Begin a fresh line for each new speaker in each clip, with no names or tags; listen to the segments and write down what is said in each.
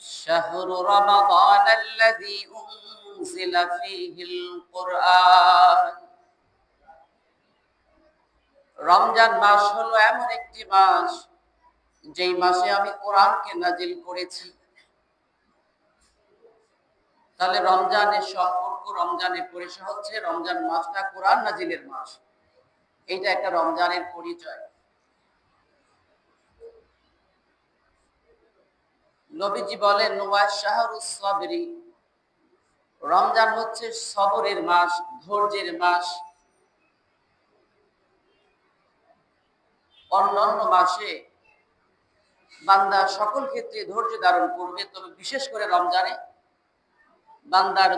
شهر رمضان الذي أنزل فيه القرآن রমজান মাস হলো এমন একটি মাস যেই মাসে আমি কোরআনকে নাজিল করেছি তাহলে রমজানের সম্পর্ক রমজানের পরিচয় হচ্ছে রমজান মাসটা কোরআন নাজিলের মাস এইটা একটা রমজানের পরিচয় নবীজি বলেন রমজান হচ্ছে সবরের মাস, ধৈর্যের মাস। অন্যান্য মাসে বান্দা সকল ক্ষেত্রে ধৈর্য ধারণ করবে, তবে বিশেষ করে রমজানে বান্দার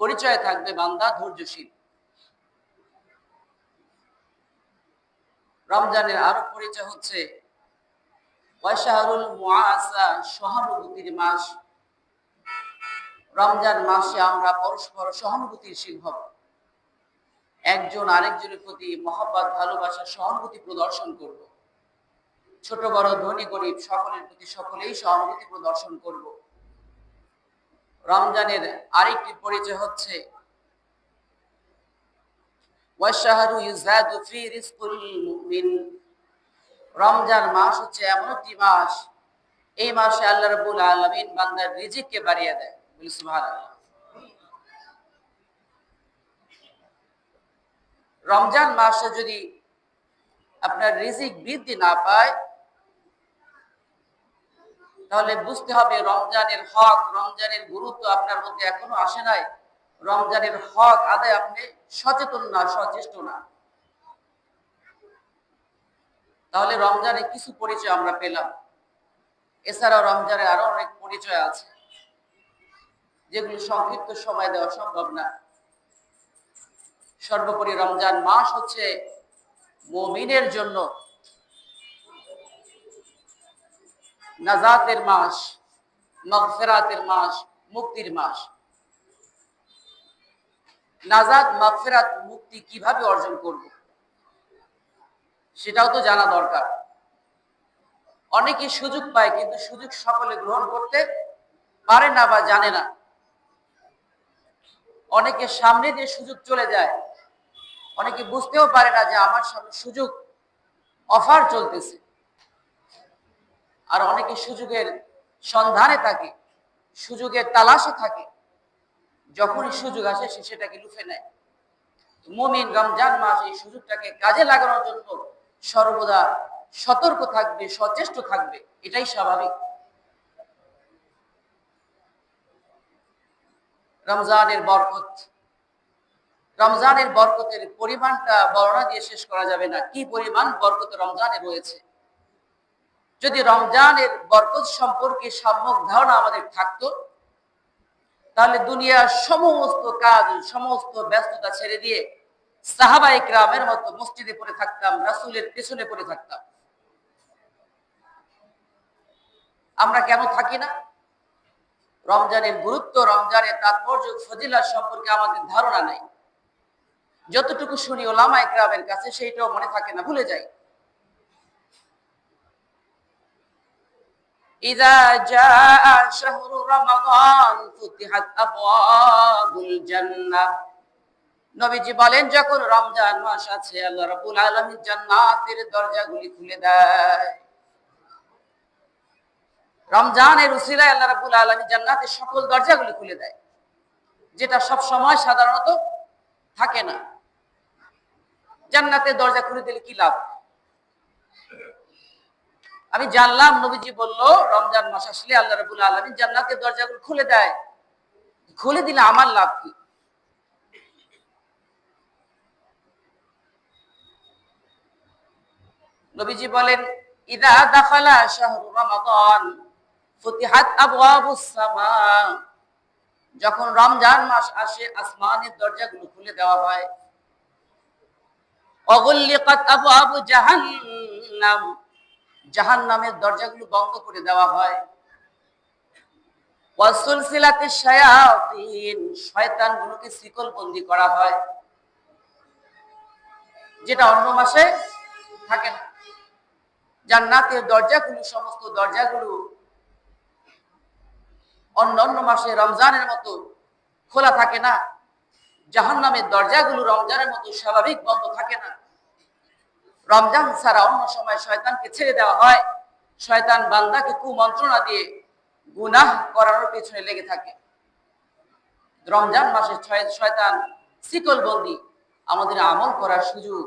পরিচয় থাকবে, বান্দা ধৈর্যশীল। রমজানের আরও পরিচয় হচ্ছে ওয়াশাহরুল মুআসা সহানুভূতির মাস। রমজান মাসে আমরা পরস্পর সহানুভূতিশীল হব একজন আরেকজনের প্রতি মহব্বত, ভালোবাসা, সহানুভূতি প্রদর্শন করব। ছোট, বড়, ধনী, গরিব সকলের প্রতি সকলেই সহানুভূতি প্রদর্শন করব। রমজানের আরেকটি পরিচয় হচ্ছে ওয়াশাহরু ইউজাদু ফি রিজকুল মুমিন। রমজান মাস হচ্ছে এমন একটি মাস। এই মাসে আল্লাহ রবুল আলমিন বান্দার রিজিককে বাড়িয়ে দেয়। বলি সুবহানাল্লাহ। রমজান মাসে যদি আপনার রিজিক বৃদ্ধি না পায়, তাহলে বুঝতে হবে রমজানের হক, রমজানের গুরুত্ব আপনার মধ্যে এখনও আসে নাই। রমজানের হক আদায় আপনি সচেতন না, সচেষ্ট না। তাহলে রমজানে কিছু পরিচয় আমরা পেলাম। এছাড়াও রমজানে আরও অনেক পরিচয় আছে, যেগুলো সংক্ষিপ্ত সময় দেওয়া সম্ভব না। সর্বোপরি রমজান মাস হচ্ছে মমিনের জন্য নাজাতের মাস, মগফেরাতের মাস, মুক্তির মাস। নাজাত, মগফেরাত, মুক্তি কীভাবে অর্জন করব? সেটাও তো জানা দরকার। অনেকে সুযোগ পায়, কিন্তু সুযোগ সকলে গ্রহণ করতে পারে না বা জানে না। অনেকে সামনে দিয়ে সুযোগ চলে যায়। অনেকে বুঝতেও পারে না যে আমার সামনে সুযোগ, অফার চলতেছে। আর অনেকে সুযোগের সন্ধানে থাকে, সুযোগের তালাশে থাকে। যখনই সুযোগ আসে, সে সেটাকে লুফে নেয়। মমিন রমজান মাস এই সুযোগটাকে কাজে লাগানোর জন্য সর্বদা সতর্ক থাকবে, সচেষ্ট থাকবে, এটাই স্বাভাবিক। রমজানের বরকত, রমজানের বরকতের পরিমাণটা বর্ণনা দিয়ে শেষ করা যাবে না। কি পরিমাণ বরকত রমজানে রয়েছে? যদি রমজানের বরকত সম্পর্কে সম্যক ধারণা আমাদের থাকতো, তাহলে দুনিয়ার সমস্ত কাজ, সমস্ত ব্যস্ততা ছেড়ে দিয়ে সাহাবা ইকরামের মতো মসজিদে পড়ে থাকতাম রাসুলের পেছনে পড়ে থাকতাম আমরা কেন থাকি না রমজানের গুরুত্ব রমজানের তাৎপর্য ফজিলা সম্পর্কে আমাদের ধারণা নেই যতটুকু শুনি ওলামা ইকরামের কাছে সেইটাও মনে থাকে না ভুলে যাই إذا جاء شهر رمضان فتحت أبواب الجنة নবীজি বলেন, যখন রমজান মাস আছে, আল্লাহ রাব্বুল আলামিন জান্নাতের দরজাগুলি খুলে দেয়। রমজানের উসিলায় আল্লাহ রাব্বুল আলামিন জান্নাতের সকল দরজাগুলি খুলে দেয়, যেটা সব সময় সাধারণত থাকে না। জান্নাতের দরজা খুলে দিলে কি লাভ? আমি জানলাম, নবীজি বলল, রমজান মাস আসলে আল্লাহ রাবুল আলমিন জান্নাতের দরজাগুলো খুলে দেয়। খুলে দিলে আমার লাভ কি? নবীজি বলেন, ইদা দাখালা শাহরু রমাদান, ফুতিহাত আবওয়াবুস যখন রমজান মাস আসে, আসমানের দরজাগুলো খুলে দেওয়া হয়। অগুল্লিকাত আবওয়াবু জাহান্নাম। জাহান নামের দরজাগুলো বন্ধ করে দেওয়া হয়। শয়তানগুলোকে শিকল বন্দি করা হয়। যেটা অন্য মাসে থাকে না। জান্নাতের দরজাগুলো, সমস্ত দরজাগুলো অন্য অন্য মাসে রমজানের মতো খোলা থাকে না। জাহান নামের দরজাগুলো রমজানের মতো স্বাভাবিক বন্ধ থাকে না। রমজান ছাড়া অন্য সময় শয়তানকে ছেড়ে দেওয়া হয়। শয়তান বান্দাকে কুমন্ত্রণা দিয়ে গুনাহ করানোর পেছনে লেগে থাকে। রমজান মাসে শয়তান শিকল বন্দি আমাদের আমল করার সুযোগ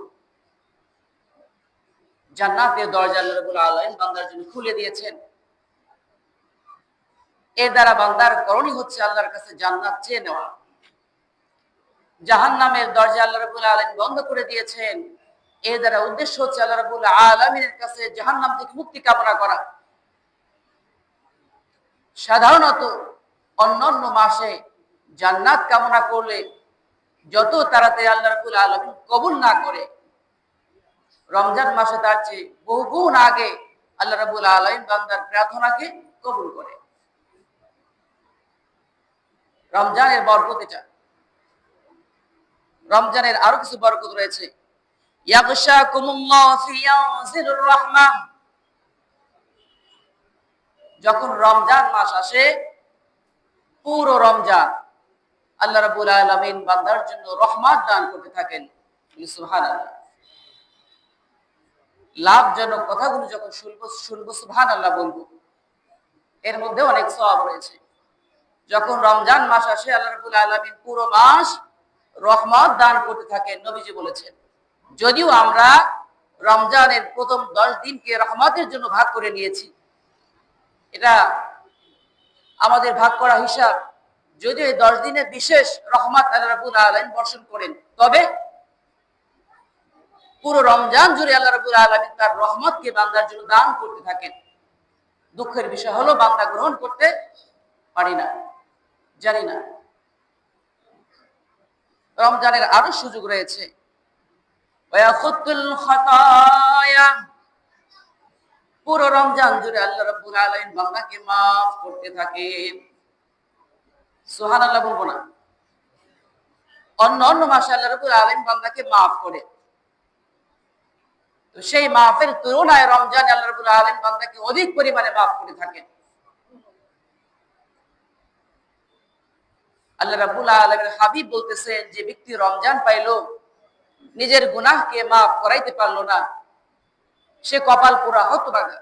জান্নাতের দরজা আল্লাহ আলম বান্দার জন্য খুলে দিয়েছেন। এর দ্বারা বান্দার করণই হচ্ছে আল্লাহর কাছে জান্নাত চেয়ে নেওয়া। জাহান নামের দরজা আল্লাহ রবুল আলম বন্ধ করে দিয়েছেন। এর দ্বারা উদ্দেশ্য হচ্ছে আল্লাহ রবুল আলমিনের কাছে জাহান নাম থেকে মুক্তি কামনা করা। সাধারণত অন্যান্য মাসে জান্নাত কামনা করলে যত তাড়াতাড়ি আল্লাহ রবুল আলমিন কবুল না করে রমজান মাসে তার চেয়ে বহু গুণ আগে আল্লাহ রবুল আলম বান্দার প্রার্থনাকে কবুল করে। রমজানের বরকত এটা। রমজানের আরও কিছু বরকত রয়েছে। যখন রমজান মাস আসে, পুরো রমজান আল্লাহ রাবুল আলমিন বান্দার জন্য রহমান দান করতে থাকেন। লাভজনক কথাগুলো যখন শুনব শুনব সুহান আল্লাহ বলব, এর মধ্যে অনেক সব রয়েছে। যখন রমজান মাস আসে, আল্লাহ রাবুল আলমিন পুরো মাস রহমত দান করতে থাকেন, নবীজি বলেছেন। যদিও আমরা রমজানের প্রথম দশ দিনকে রহমতের জন্য ভাগ করে নিয়েছি। এটা আমাদের ভাগ করা হিসাব। যদিও এই দশ দিনের বিশেষ রহমত আল্লাহ রাবুল আলম বর্ষণ করেন, তবে পুরো রমজান জুড়ে আল্লাহ রাবুল আলমিন তার রহমতকে বান্দার জন্য দান করতে থাকেন। দুঃখের বিষয় হলো বান্দা গ্রহণ করতে পারি না, জানি না। রমজানের আরও সুযোগ রয়েছে। পুরো রমজান জুড়ে আল্লাহ রব্বুল আলামিন বান্দাকে মাফ করতে থাকেন। সুবহানাল্লাহ বলব না। অন্য অন্য মাসে আল্লাহ রব্বুল আলামিন বান্দাকে মাফ করে। তো সেই মাফের তুলনায় রমজান আল্লাহ রব্বুল আলামিন বান্দাকে অধিক পরিমাণে মাফ করে থাকেন। আল্লাহ রাবুল আলমের হাবিব বলতেছেন, যে ব্যক্তি রমজান পাইল, নিজের গুনাহকে মাফ করাইতে পারল না, সে কপাল পুরা হতবাগা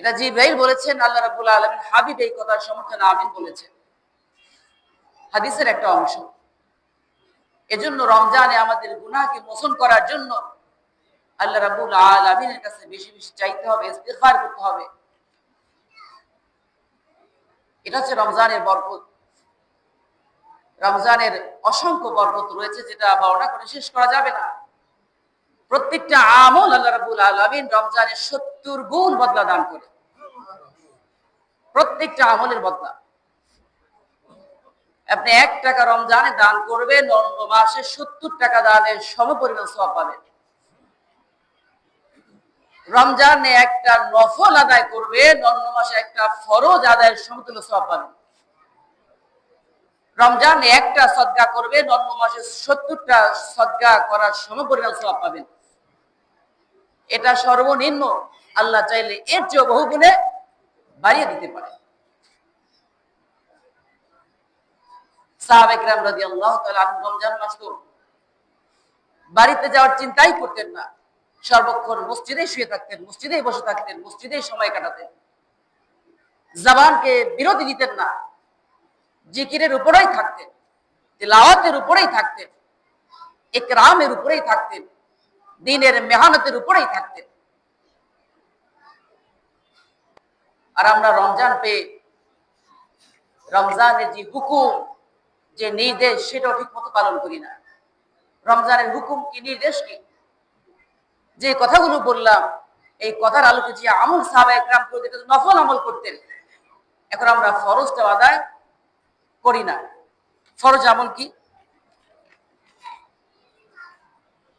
এটা জিব্রাইল বলেছেন, আল্লাহ রাবুল আলমিন হাবিব এই কথার সমর্থনে আমিন বলেছেন। হাদিসের একটা অংশ। এজন্য রমজানে আমাদের গুনাহকে মোচন করার জন্য আল্লাহ রাবুল আলমিনের কাছে বেশি বেশি চাইতে হবে ইস্তেফার করতে হবে। এটা হচ্ছে রমজানের বরকত। রমজানের অসংখ্য বরকত রয়েছে যেটা বর্ণনা করে শেষ করা যাবে না। প্রত্যেকটা আমল আল্লাহ রাবুল আলমিন রমজানের সত্তর গুণ বদলা দান করে। প্রত্যেকটা আমলের বদলা। আপনি এক টাকা রমজানে দান করবেন, অন্য মাসে সত্তর টাকা দানের সমপরিমাণ সব পাবেন। রমজানে একটা নফল আদায় করবে অন্য মাসে একটা ফরজ আদায়ের সমতুল্য সব পাবেন। রমজানে একটা সদ্গা করবে অন্য মাসে সত্তরটা সদ্গা করার সমপরিমাণ সব পাবেন। এটা সর্বনিম্ন, আল্লাহ চাইলে এর চেয়ে বহু গুণে বাড়িয়ে দিতে পারে বাড়িতে যাওয়ার চিন্তাই করতেন না। সর্বক্ষণ মসজিদে শুয়ে থাকতেন, মসজিদেই বসে থাকতেন, মসজিদেই সময় কাটাতেন। জবানকে বিরতি দিতেন না। জিকিরের উপরেই থাকতেন, তিলাওয়াতের উপরেই থাকতেন, একরামের উপরেই থাকতেন, দিনের মেহানতের উপরেই থাকতেন। আর আমরা রমজান পেয়ে, রমজানের যে হুকুম যে নির্দেশ সেটাও ঠিক মতো পালন করি না। রমজানের হুকুম কি নির্দেশ কি? যে কথাগুলো বললাম, এই কথার আলোকে যে আমল সাহাবা করে নফল আমল করতেন, এখন আমরা ফরজটা আদায় করি না। ফরজ আমল কি?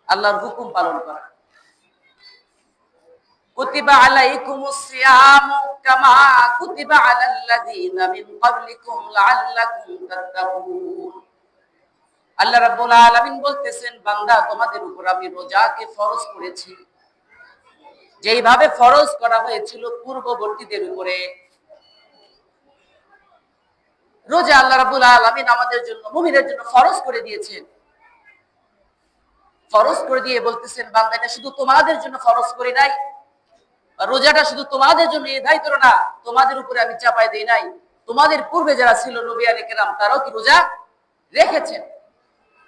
আল্লাহর হুকুম পালন করা। কুতিবা আলাইকুমুস সিয়ামু কামা কুতিবা আলাল্লাযীনা মিন ক্বাবলিকুম লাআল্লাকুম তাত্তাকুন। আল্লাহ রাব্বুল আলামিন বলতেছেন, বান্দা, তোমাদের উপর আমি রোজাকে ফরজ করেছি। যেইভাবে ফরজ করা হয়েছিল পূর্ববর্তীদের উপরে। রোজা আল্লাহ রাবুল আলমিন আমাদের জন্য, মুমিনের জন্য ফরজ করে দিয়েছেন। ফরজ করে দিয়ে বলতেছেন, বান্দা, এটা শুধু তোমাদের জন্য ফরজ করে নাই রোজাটা শুধু তোমাদের জন্য নির্ধারিত না, তোমাদের উপরে আমি চাপাই দিই নাই। তোমাদের পূর্বে যারা ছিল নবী আলী কেরাম, তারাও কি রোজা রেখেছেন?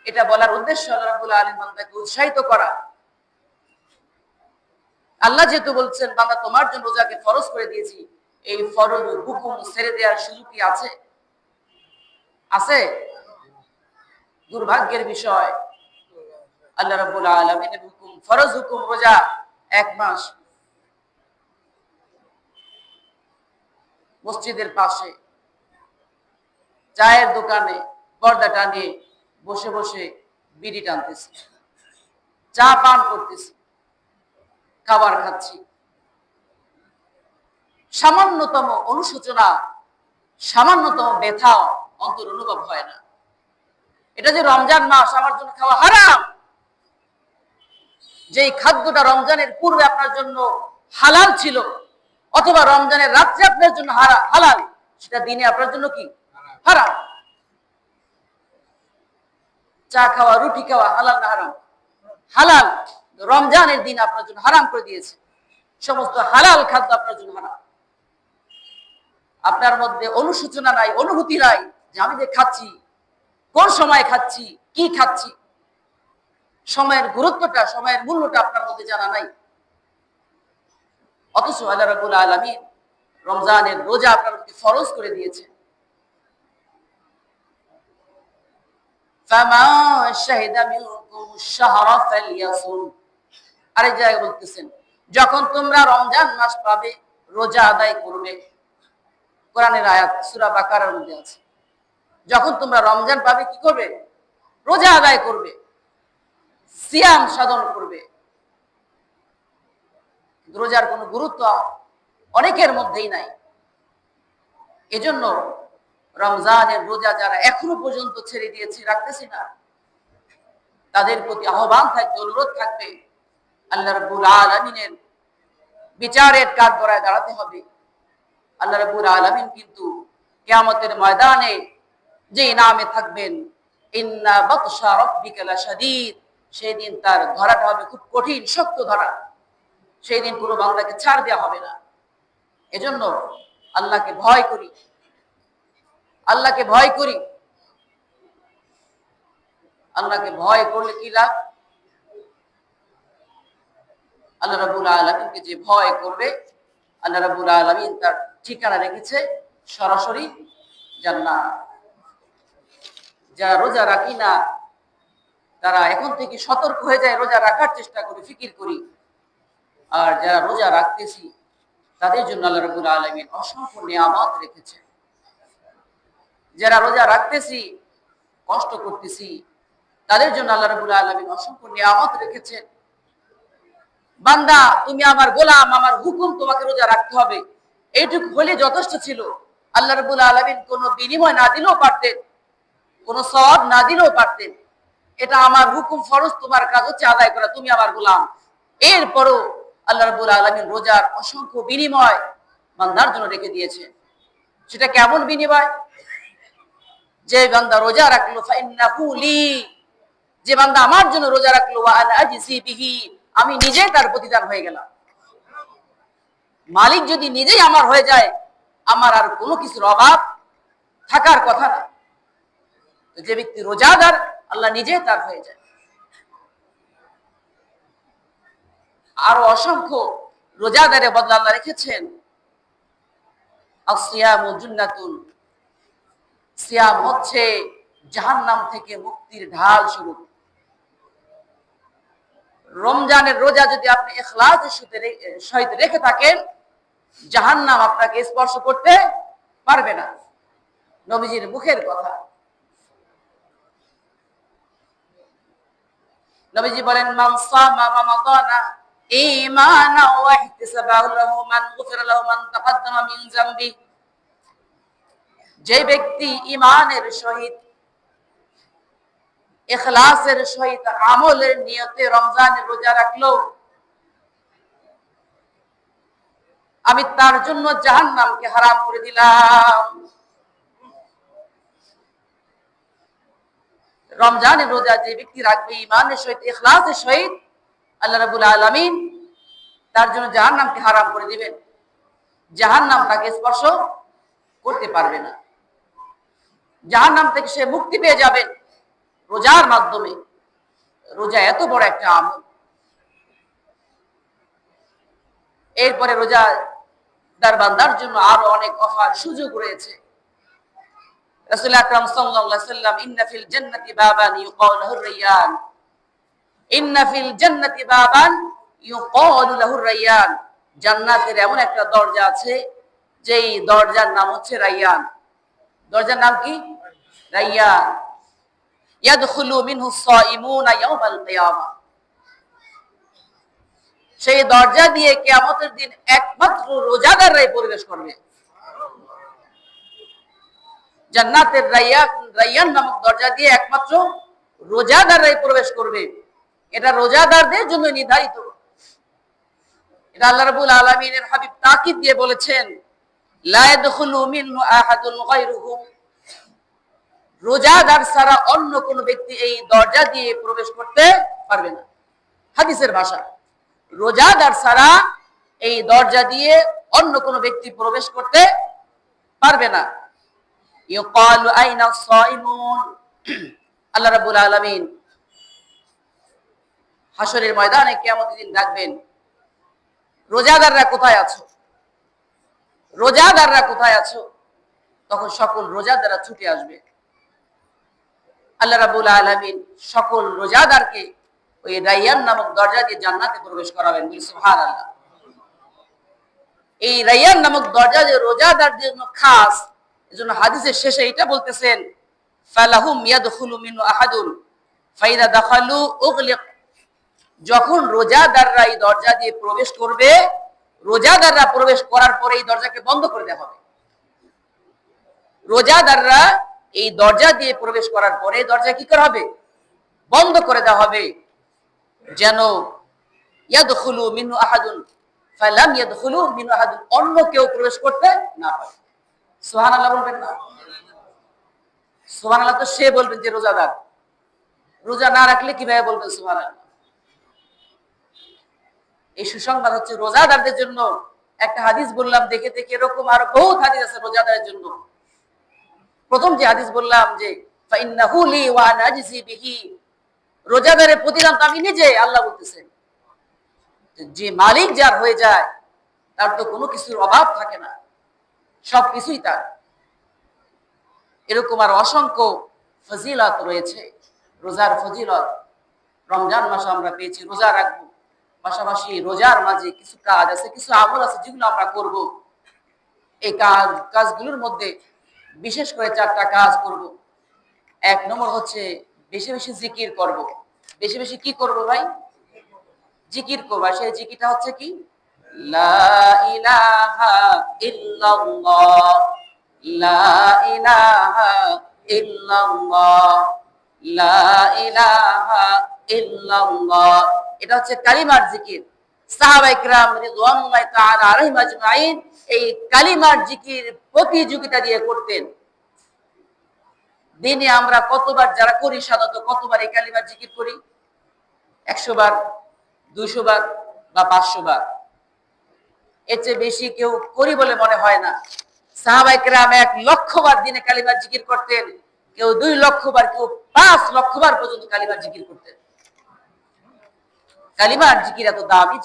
এটা বলার উদ্দেশ্য রাবুল উৎসাহিত করা। আল্লাহ যেহেতু বলছেন, বান্দা, তোমার জন্য রোজাকে ফরজ করে দিয়েছি। এই ফরজ হুকুম ছেড়ে দেওয়ার সুযোগ কি আছে? আছে? দুর্ভাগ্যের বিষয়। আল্লাহ রাব্বুল আলামিনের হুকুম, ফরজ হুকুম রোজা এক মাস। মসজিদের পাশে, চায়ের দোকানে পর্দা টানিয়ে বসে বসে বিড়ি টানতেছি। চা পান করতেছি, খাবার খাচ্ছি। সামান্যতম অনুশোচনা, সামান্যতম ব্যথা অন্তর অনুভব হয় না। এটা যে রমজান মাস, আমার জন্য খাওয়া হারাম। যেই খাদ্যটা রমজানের পূর্বে আপনার জন্য হালাল ছিল অথবা রমজানের রাত্রে আপনার জন্য হালাল, সেটা দিনে আপনার জন্য কি? হারাম। চা খাওয়া, রুটি খাওয়া হালাল না হারাম? হালাল। রমজানের দিন আপনার জন্য হারাম করে দিয়েছে। সমস্ত হালাল খাদ্য আপনার জন্য হারাম। আপনার মধ্যে অনুসূচনা নাই, অনুভূতি নাই যে আমি যে খাচ্ছি, কোন সময় খাচ্ছি, কি খাচ্ছি। সময়ের গুরুত্বটা, সময়ের মূল্যটা আপনার মধ্যে জানা নাই। অথচ আল্লাহ রাবুল আলমী রমজানের রোজা আপনার মধ্যে ফরজ করে দিয়েছে। যখন তোমরা রমজান মাস পাবে, রোজা আদায় করবে। কোরআনের আয়াত সুরা বাকারের মধ্যে আছে। যখন তোমরা রমজান পাবে, কি করবে? রোজা আদায় করবে। সিয়াম সাধন করবে। রোজার কোনো গুরুত্ব অনেকের মধ্যেই নাই। এজন্য রমজানের রোজা যারা এখনও পর্যন্ত ছেড়ে দিয়েছে, রাখতেছি না, তাদের প্রতি আহ্বান থাকবে, অনুরোধ থাকবে, আল্লাহ রব্বুল আলমিনের বিচারের কাজ গড়ায় দাঁড়াতে হবে। আল্লাহ রব্বুল আলমিন কিন্তু কেয়ামতের ময়দানে যে নামে থাকবেন, ইন্না বতসা রব্বিকালা সেই তার ধরাটা হবে খুব কঠিন, শক্ত ধরা। সেই দিন পুরো বাংলাকে ছাড় দেওয়া হবে না। এজন্য আল্লাহকে ভয় করি। আল্লাহকে ভয় করি। আল্লাহকে ভয় করলে কি লাভ? আল্লাহ রাবুল আলমিনকে যে ভয় করবে, আল্লাহ রাবুল আলমিন তার ঠিকানা রেখেছে সরাসরি জান্নাত। যারা রোজা রাখি না, তারা এখন থেকে সতর্ক হয়ে যায়, রোজা রাখার চেষ্টা করি, ফিকির করি। আর যারা রোজা রাখতেছি, তাদের জন্য আল্লাহ রবুল আলমিন অসংখ্য নিয়ামত রেখেছে যারা রোজা রাখতেছি, কষ্ট করতেছি, তাদের জন্য আল্লাহ রবুল আলমিন অসংখ্য নিয়ামত রেখেছেন। বান্দা, তুমি আমার গোলাম, আমার হুকুম তোমাকে রোজা রাখতে হবে। এইটুকু হলে যথেষ্ট ছিল। আল্লাহ রবুল আলমিন কোনো বিনিময় না দিলেও পারতেন, কোনো সব না দিলেও পারতেন। এটা আমার হুকুম ফরজ, তোমার কাজ হচ্ছে আদায় করা, তুমি আমার গোলাম। এরপরও আল্লাহ রবুল আলমিন রোজার অসংখ্য বিনিময় বান্দার জন্য রেখে দিয়েছে। সেটা কেমন বিনিময়? যে বান্দা রোজা রাখল যে বান্দা আমার জন্য রোজা রাখল আমি নিজে তার প্রতিদান হয়ে গেলাম। মালিক যদি নিজেই আমার হয়ে যায়, আমার আর কোনো কিছুর অভাব থাকার কথা না। যে ব্যক্তি রোজাদার, আল্লাহ নিজে তার হয়ে যায়। আরও অসংখ্য রোজাদারে বদলা রেখেছেন। সিয়াম হচ্ছে জাহান্নাম থেকে মুক্তির ঢাল স্বরূপ। রমজানের রোজা যদি আপনি এখলাসের সহিত রেখে থাকেন, জাহান্নাম আপনাকে স্পর্শ করতে পারবে না। নবীজির মুখের কথা। নবীজি বলেন মামসা মামা রামাদানা ওয়া ইহতিসাবাহু লাহু মান গুফিরা লাহু মান তাকাদ্দামা মিন যামবি যে ব্যক্তি ঈমানের সহিত, ইখলাসের সহিত, আমলের নিয়তে রমজানের রোজা রাখল, আমি তার জন্য জাহান্নামকে হারাম করে দিলাম। রমজানের রোজা যে ব্যক্তি রাখবে ইমানের সহিত, ইখলাসের সহিত, আল্লাহ রাবুল আলমিন তার জন্য জাহান নামকে হারাম করে দিবেন জাহান নাম তাকে স্পর্শ করতে পারবে না। জাহান নাম থেকে সে মুক্তি পেয়ে যাবেন রোজার মাধ্যমে। রোজা এত বড় একটা আমল। এরপরে রোজা দার বান্দার জন্য আরও অনেক অফার সুযোগ রয়েছে। রাসূল আকরাম সাল্লাল্লাহু বাবান রাইয়ান, জান্নাতের এমন একটা দরজা আছে, যেই দরজার নাম হচ্ছে রাইয়ান। দরজার নাম কি? রাইয়ান। সেই দরজা দিয়ে কিয়ামতের দিন একমাত্র রোজাদাররাই প্রবেশ করবে। জান্নাতের রাইয়ান রাইয়ান নামক দরজা দিয়ে একমাত্র রোজাদাররাই প্রবেশ করবে। এটা রোজাদারদের জন্য নির্ধারিত। এটা আল্লাহ রাব্বুল আলামিনের হাবিব তাকিদ দিয়ে বলেছেন রোজাদার ছাড়া অন্য কোন ব্যক্তি এই দরজা দিয়ে প্রবেশ করতে পারবে না। হাদিসের ভাষা, রোজাদার ছাড়া এই দরজা দিয়ে অন্য কোন ব্যক্তি প্রবেশ করতে পারবে না। আল্লাহ রাব্বুল আলামিন হাসরের ময়দানে কিয়ামতের দিন ডাকবেন রোজাদাররা কোথায় আছো? রোজাদাররা কোথায় আছো? তখন সকল রোজাদাররা ছুটে আসবে। আল্লাহ রাবুল আলমিন সকল রোজাদারকে ওই রাইয়ান নামক দরজা দিয়ে জান্নাতে প্রবেশ করাবেন সুহান আল্লাহ এই রাইয়ান নামক দরজা যে রোজাদারদের জন্য খাস, এজন্য হাদিসের শেষে এটা বলতেছেন, ফালাহুম ইয়াদখুলু মিনহু আহাদুন, ফাইদা দাখালু উগলিক যখন রোজাদাররা এই দরজা দিয়ে প্রবেশ করবে, রোজাদাররা প্রবেশ করার পরে এই দরজাকে বন্ধ করে দেওয়া হবে। রোজাদাররা এই দরজা দিয়ে প্রবেশ করার পরে দরজা কি করা হবে? বন্ধ করে দেওয়া হবে। যেন মিনহু আহাদুন, ফালাম ইয়াদখুলু মিনহু আহাদুন, অন্য কেউ প্রবেশ করতে না পারে। সুবহানাল্লাহ বলবেন না? সুবহানাল্লাহ তো সে বলবেন যে রোজাদার। রোজা না রাখলে কীভাবে বলবেন সুবহানাল্লাহ? এই সুসংবাদ হচ্ছে রোজাদারদের জন্য। একটা হাদিস বললাম, দেখে দেখে এরকম আরও বহুত হাদিস আছে রোজাদারের জন্য। প্রথম যে হাদিস বললাম যে বিহি। রোজাদারের প্রতিদান তো আমি নিজে, আল্লাহ বলতেছেন যে মালিক যার হয়ে যায়, তার তো কোনো কিছুর অভাব থাকে না। সব কিছুই তার। এরকম আর অসংখ্য ফজিলত রয়েছে। রোজার ফজিলত, রমজান মাসে আমরা পেয়েছি, রোজা রাখব। পাশাপাশি রোজার মাঝে কিছু কাজ আছে, কিছু আমল আছে যেগুলো আমরা করব। এই কাজ, কাজগুলোর মধ্যে বিশেষ করে চারটা কাজ করব। এক নম্বর হচ্ছে বেশি বেশি জিকির করব। বেশি বেশি কি করব ভাই? জিকির করব। সেই জিকিরটা হচ্ছে কি? লা লা লা এটা হচ্ছে কালিমার জিকির। সাহাবাইকরাম রিদওয়ানুল্লাহ এই কালিমার জিকির প্রতিযোগিতা দিয়ে করতেন। দিনে আমরা কতবার যারা করি, সাধারণত কতবার এই কালিমার জিকির করি? একশো বার, দুইশো বার বা পাঁচশো বার। এর চেয়ে বেশি কেউ করি বলে মনে হয় না। সাহাবাইকরাম এক লক্ষবার দিনে কালিমার জিকির করতেন। কেউ দুই লক্ষবার, কেউ পাঁচ লক্ষ বার পর্যন্ত কালিমার জিকির করতেন। কালিমার জিকির এত দামি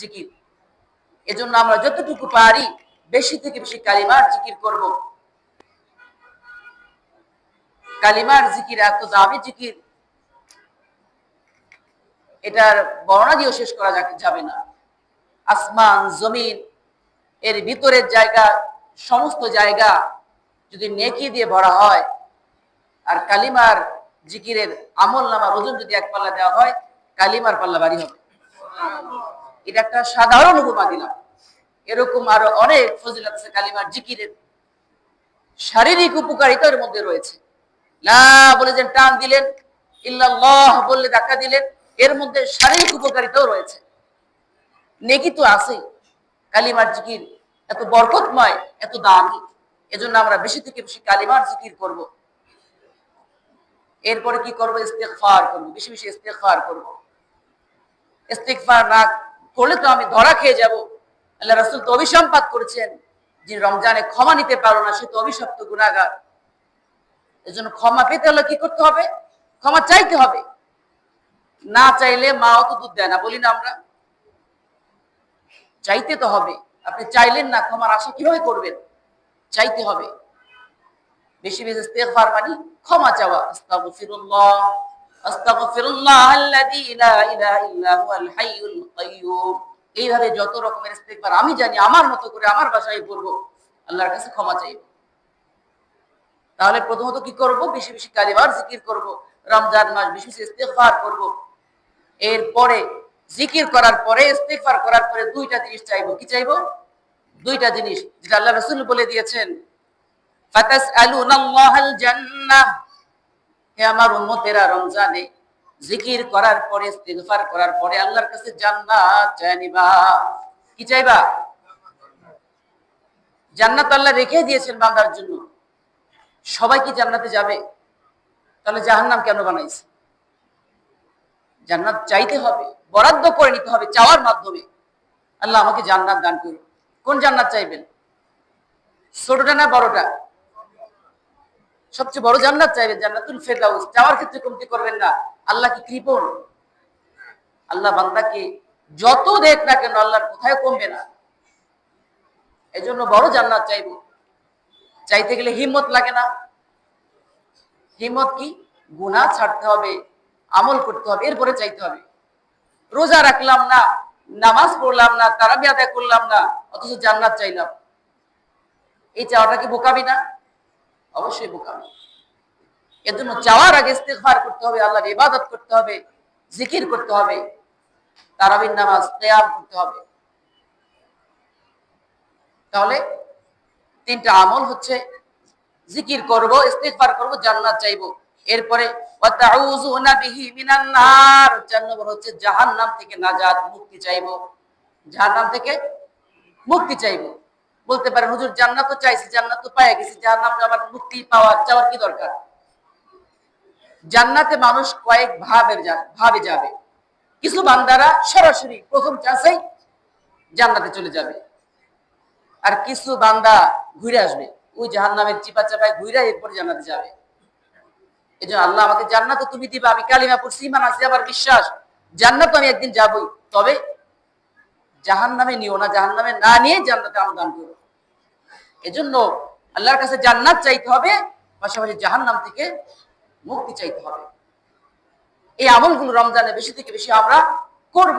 জিকির। এজন্য আমরা যতটুকু পারি বেশি থেকে বেশি কালিমার জিকির করব। কালিমার জিকির এত দামি জিকির। এটার বর্ণনা দিয়েও শেষ করা যাবে না। আসমান, জমিন, এর ভিতরের জায়গা, সমস্ত জায়গা যদি নেকি দিয়ে ভরা হয়, আর কালিমার জিকিরের আমল নামা ওজন যদি এক পাল্লা দেওয়া হয় কালিমার পাল্লা বাড়ি হবে। এটা একটা সাধারণ উপমা দিলাম এরকম আরও অনেক ফজিলত আছে কালিমার জিকিরের। শারীরিক উপকারিতা এর মধ্যে রয়েছে। লা বলে যে টান দিলেন, ইল্লাল্লাহ বললে ধাক্কা দিলেন, এর মধ্যে শারীরিক উপকারিতাও রয়েছে। নেকি তো আছে কালিমার জিকির এত বরকতময়, এত দামি। এজন্য আমরা বেশি থেকে বেশি কালিমার জিকির করব। এরপরে কি করব? ইস্তেকফার করব। বেশি বেশি ইস্তেকফার করব। ইস্তেকফার না করলে তো আমি ধরা খেয়ে যাব। আল্লাহ রাসূল তো অভিসম্পাত করেছেন যে রমজানে ক্ষমা নিতে পারো না, সে তো অভিশপ্ত গুণাগার এজন্য ক্ষমা পেতে হলে কি করতে হবে? ক্ষমা চাইতে হবে। না চাইলে মা অত দুধ দেয় না, বলি না আমরা। চাইতে তো হবে। আপনি চাইলেন না, ক্ষমার আশা কীভাবে করবেন? চাইতে হবে। বেশি বেশি মানে ক্ষমা চাওয়া। এইভাবে যত রকমের ইস্তেগফার আমি জানি, আমার মতো করে আমার ভাষায় পড়ব, আল্লাহর কাছে ক্ষমা চাইব। তাহলে প্রথমত কি করব? বেশি বেশি কালিমার জিকির করব, রমজান মাস বেশি বেশি ইস্তেগফার করব। এরপরে জিকির করার পরে, ইস্তেগফার করার পরে দুইটা জিনিস চাইব। কি চাইব? দুইটা জিনিস, যেটা আল্লাহ রাসূল বলে দিয়েছেন, ফাতাসআলুনাল্লাহাল জান্নাহ। হে আমার উম্মতেরা রমজানে জিকির করার পরে, ইস্তিগফার করার পরে আল্লাহর কাছে জান্নাত চাই নিবা। কি চাইবা? জান্নাত আল্লাহ রেখে দিয়েছেন বান্দার জন্য। সবাই কি জান্নাতে যাবে? তাহলে জাহান্নাম কেন বানাইছে? জান্নাত চাইতে হবে, বরাদ্দ করে নিতে হবে চাওয়ার মাধ্যমে। আল্লাহ আমাকে জান্নাত দান করুন কোন জান্নাত চাইবেন? ছোটটা না বড়টা? সবচেয়ে বড় জান্নাত চাইবেন জান্নাতুল ফেরদাউস। চাওয়ার ক্ষেত্রে কমতি করবেন না। আল্লাহ কি কৃপণ? আল্লাহ বান্দাকে যত দেখ না কেন আল্লাহর কোথায় কমবে না। এজন্য বড় জান্নাত চাইব। চাইতে গেলে হিম্মত লাগে না। হিম্মত কি? গুনাহ ছাড়তে হবে, আমল করতে হবে, এরপরে চাইতে হবে। রোজা রাখলাম না, নামাজ পড়লাম না, তারাবি আদায় করলাম না, অথচ জান্নাত চাইলাম। এই চাওয়াটা কি বোকাবি না? অবশ্যই বোকামি এর জন্য চাওয়ার আগে ইস্তেগফার করতে হবে, আল্লাহর ইবাদত করতে হবে, জিকির করতে হবে, তারাবির নামাজ কিয়াম করতে হবে। তাহলে তিনটা আমল হচ্ছে, জিকির করব, ইস্তেগফার করব, জান্নাত চাইব। এরপরে হচ্ছে জাহান্নাম থেকে নাজাত মুক্তি চাইব। জাহান্নাম থেকে মুক্তি চাইব। বলতে পারেন হুজুর, জান্নাত তো চাইছি, জান্নাত তো পাইয়া গেছি, জাহান্নাম যাবার মুক্তি পাওয়া চাওয়ার কি দরকার? জান্নাতে মানুষ কয়েক ভাবে ভাবে যাবে। কিছু বান্দারা সরাসরি প্রথম চান্সেই জান্নাতে চলে যাবে। আর কিছু বান্দা ঘুরে আসবে, ওই জাহান্নামের চিপা চাপায় ঘুরে এরপরে জান্নাতে যাবে। এই জন্য আল্লাহ আমাকে, জান্নাত তুমি দিবা, আমি কালিমা পড়ছি ইমান আছে আমার বিশ্বাস। জান্নাত আমি একদিন যাবই, তবে জাহান নামে নিও না জাহান নামে না নিয়ে জান্নাতে আমার দান করো। এজন্য আল্লাহর কাছে জান্নাত চাইতে হবে, পাশাপাশি জাহান নাম থেকে মুক্তি চাইতে হবে। এই আমলগুলো রমজানে বেশি থেকে বেশি আমরা করব।